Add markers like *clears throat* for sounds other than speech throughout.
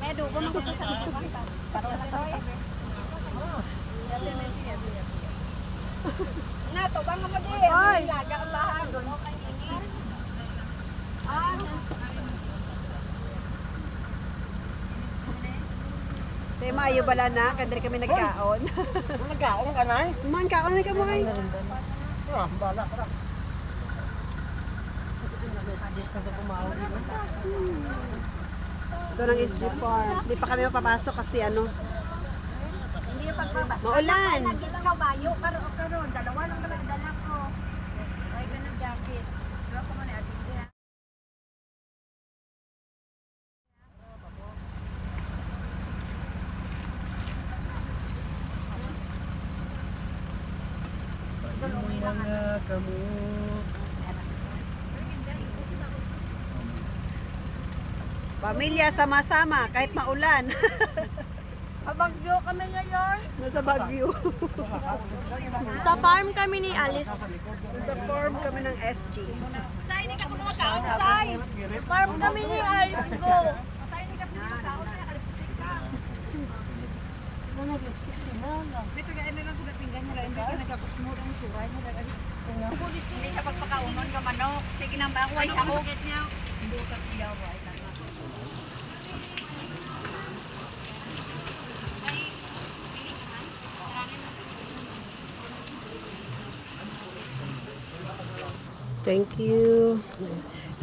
Medo, kung mo gusto sa Nato, bang mo di? Ay. Laga ang bahan. Kay. Ah, Say maayo bala na, kadiri kami nagkaon. Nagkaon ka na eh. Man kaon na ay. Ah, bala ka na. Ito ng SG Farm. Hindi pa kami mapapasok kasi ano, hindi yung pagbabas. Maulan. Nagkita ka bayo, karo karo, dalawa lang talaga dala ko. Ay, ganun jacket. Dalawa ko man eh, atin diya. Mga kamot. Pamilya sama-sama kahit maulan. *laughs* Pabagyo kami ngayon. Nasa Baguio. *laughs* Sa farm kami ni Alice. Nasa farm kami ng SG. Say, hindi ka mo nakakaon, say. Farm kami ni Alice Go. Say, hindi ka mo nakakaon, say. Kalipsik ka. Dito ka na lang kung napinggan nila, hindi ka nagkapusmo ng suray nila. Hindi siya pagpakaunon ka manok. Sige nang bakway sa ko. Hindi ka piyaw, ay. Thank you.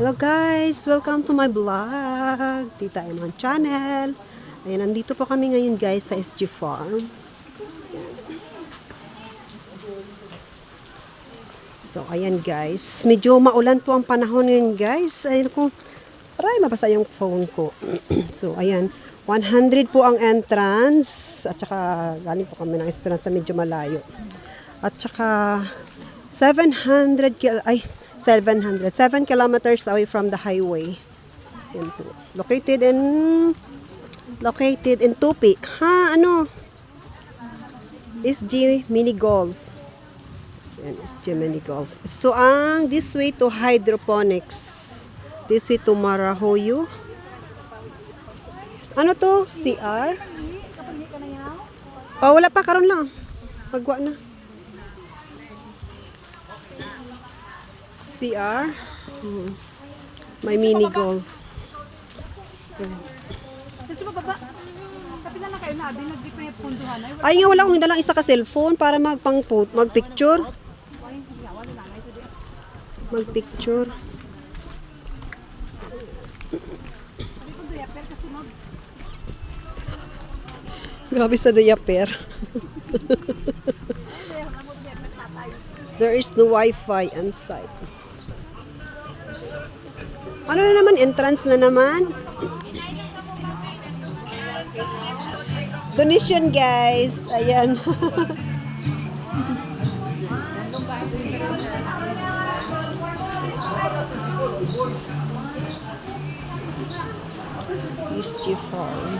Hello guys! Welcome to my vlog. Tita Eman Channel. Ayan, nandito po kami ngayon guys sa SG Farm. So, ayan guys. Medyo maulan po ang panahon ngayon guys. Ayun ko. Aray, mabasa yung phone ko. *clears throat* so, ayan. 100 po ang entrance. At saka, galing po kami ng Esperanza medyo malayo. At saka, 700 kil ay 700 7 kilometers away from the highway. Yan po. Located in located in Tupi. Ha, ano? SG Mini Golf. Yan, SG Mini Golf. So, ang this way to hydroponics. This way to Marahoyo. Ano to? CR? Oh, wala pa. Karon lang. Pagwa na. CR. Hmm. May mini golf. Gusto mo baba? Kapila na kayo na, abin nagdi pa yung punduhan. Ay, nga wala akong dalang isa ka cellphone para magpang magpicture. Magpicture. Grabe sa diaper. *laughs* There is no wifi inside. Ano na naman? Entrance na naman? Donation guys. Ayan. *laughs* Mischief Farm.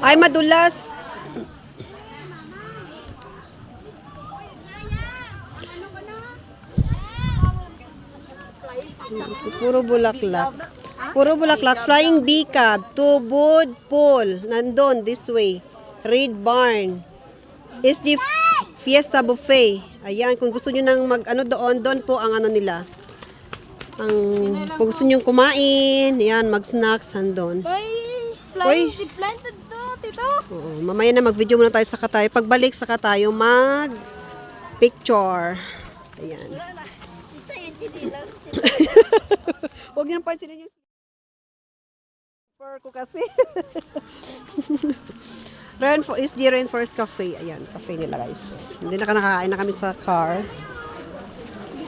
Ay, madulas. Puro bulaklak. Puro bulaklak. Flying bee cab. Tubod pool. Nandun, this way. Reed Barn. SG Fiesta Buffet. Ayan, kung gusto nyo nang mag, ano doon, doon po ang ano nila. Ang, kung gusto nyo kumain, yan, mag-snacks, andon. Uy. line to, to, tito. Oo, mamaya na mag-video muna tayo sa tayo. Pagbalik sa tayo mag picture. Ayan. *laughs* Huwag niyo nang pansinin yung Super ko kasi. *laughs* Rainfo is the Rainforest Cafe. Ayan, cafe nila guys. Hindi na nakakain na kami sa car.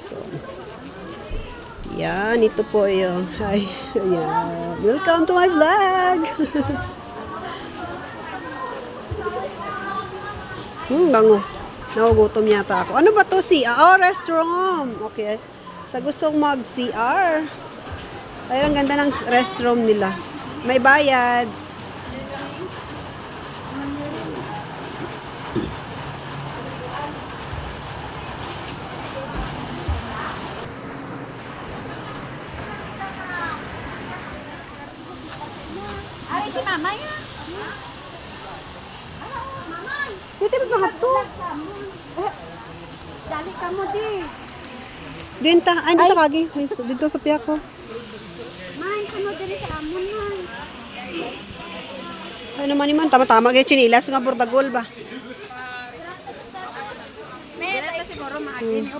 So, yan, ito po yung, hi, ayan. Welcome to my vlog! *laughs* Hmm, bango. Nagugutom yata ako. Ano ba to? CR? Oh, restroom. Okay. Sa gustong mag-CR. Ayun, ang ganda ng restroom nila. May bayad. Ay, si mama ya. Dito ba mga to? Eh, dali ka mo di. Dito, ay dito kagi. Dito sa piya ko. Man, ano dali sa amon man. Ay naman naman, tama-tama ganyan chinilas nga bordagol ba.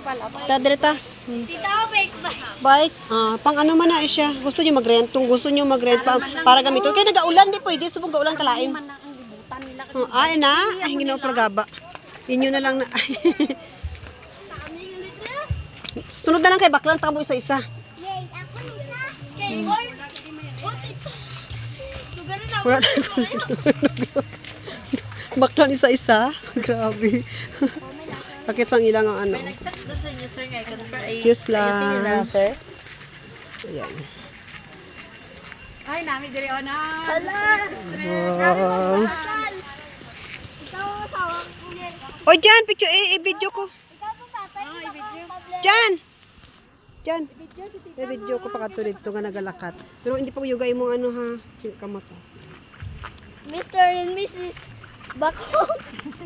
Pala. Ta direta. Hmm. Tita, wait ba? Bike, ah, pang ano man na siya. Gusto niyo mag-rent, kung gusto niyo mag-rent pa, para gamiton. Kaya nagaulan di pwede, subong gaulan libutan nila. Oh, ay na, ay hindi na pragaba. Inyo na lang na. *laughs* Sunod na lang kay baklan tabo isa-isa. Yay, ako nisa. Skateboard. Oh, na Wala *laughs* baklan isa-isa. *laughs* Grabe. *laughs* Bakit sang ilang ang ano? Excuse lang. sir. Ayan. Ay, nami diri ona. Hala. Wow. Ikaw asawa ko yan. O dyan, picture, eh, i-video ko. Ikaw po tatay. Ah, i-video. Dyan! Dyan. I-video ko pa katulid to nga nagalakat. Pero hindi pa ko yugay mo ano ha. Kamot. Mr. and Mrs. Bako.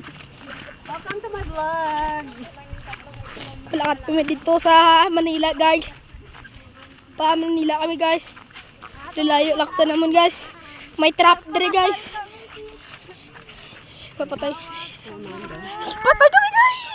*laughs* Welcome to my vlog. Palakat kami dito sa Manila, guys. Pa Manila kami, guys. Lalayo lakta naman, guys. May trap dire, guys. Papatay. Patay kami, guys!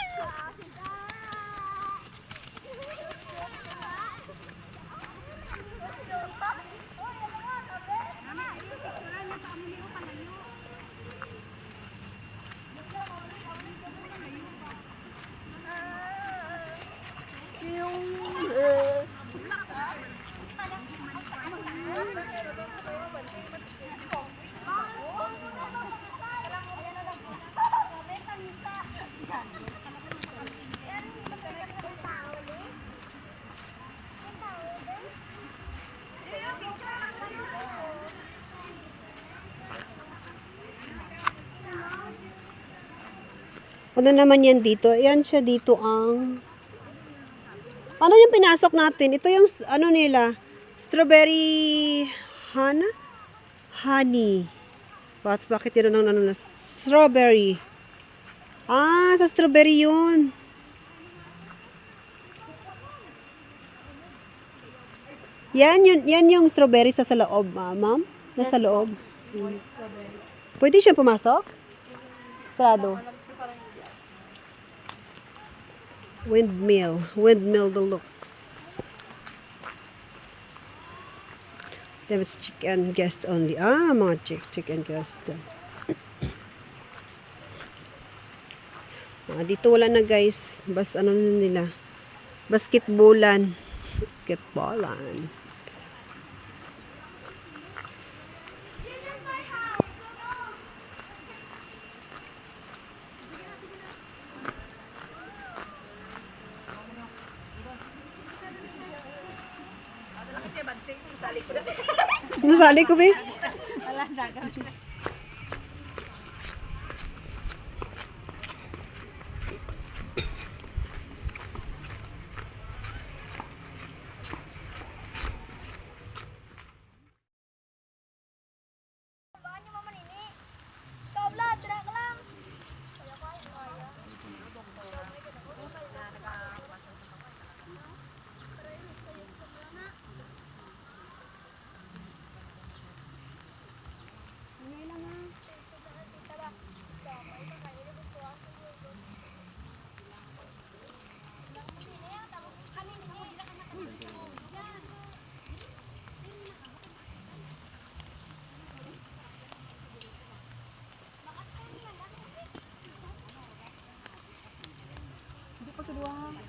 Ano naman yan dito? Yan siya dito ang... Ano yung pinasok natin? Ito yung ano nila? Strawberry... Hana? Honey. Bakit, bakit yun ang ano na? Strawberry. Ah, sa strawberry yun. Yan, yun, yan yung strawberry sa, sa loob, ah, ma'am? Nasa loob. Pwede siya pumasok? Sarado. Windmill. Windmill deluxe. David's chicken guest only. Ah, mga chick, chicken guest. Ah, dito wala na guys. Bas ano na nila. Basketballan. *laughs* Basketballan. Nasali ko ba? Ikaw, Vlad, dira ka lang. Hindi pa kedua.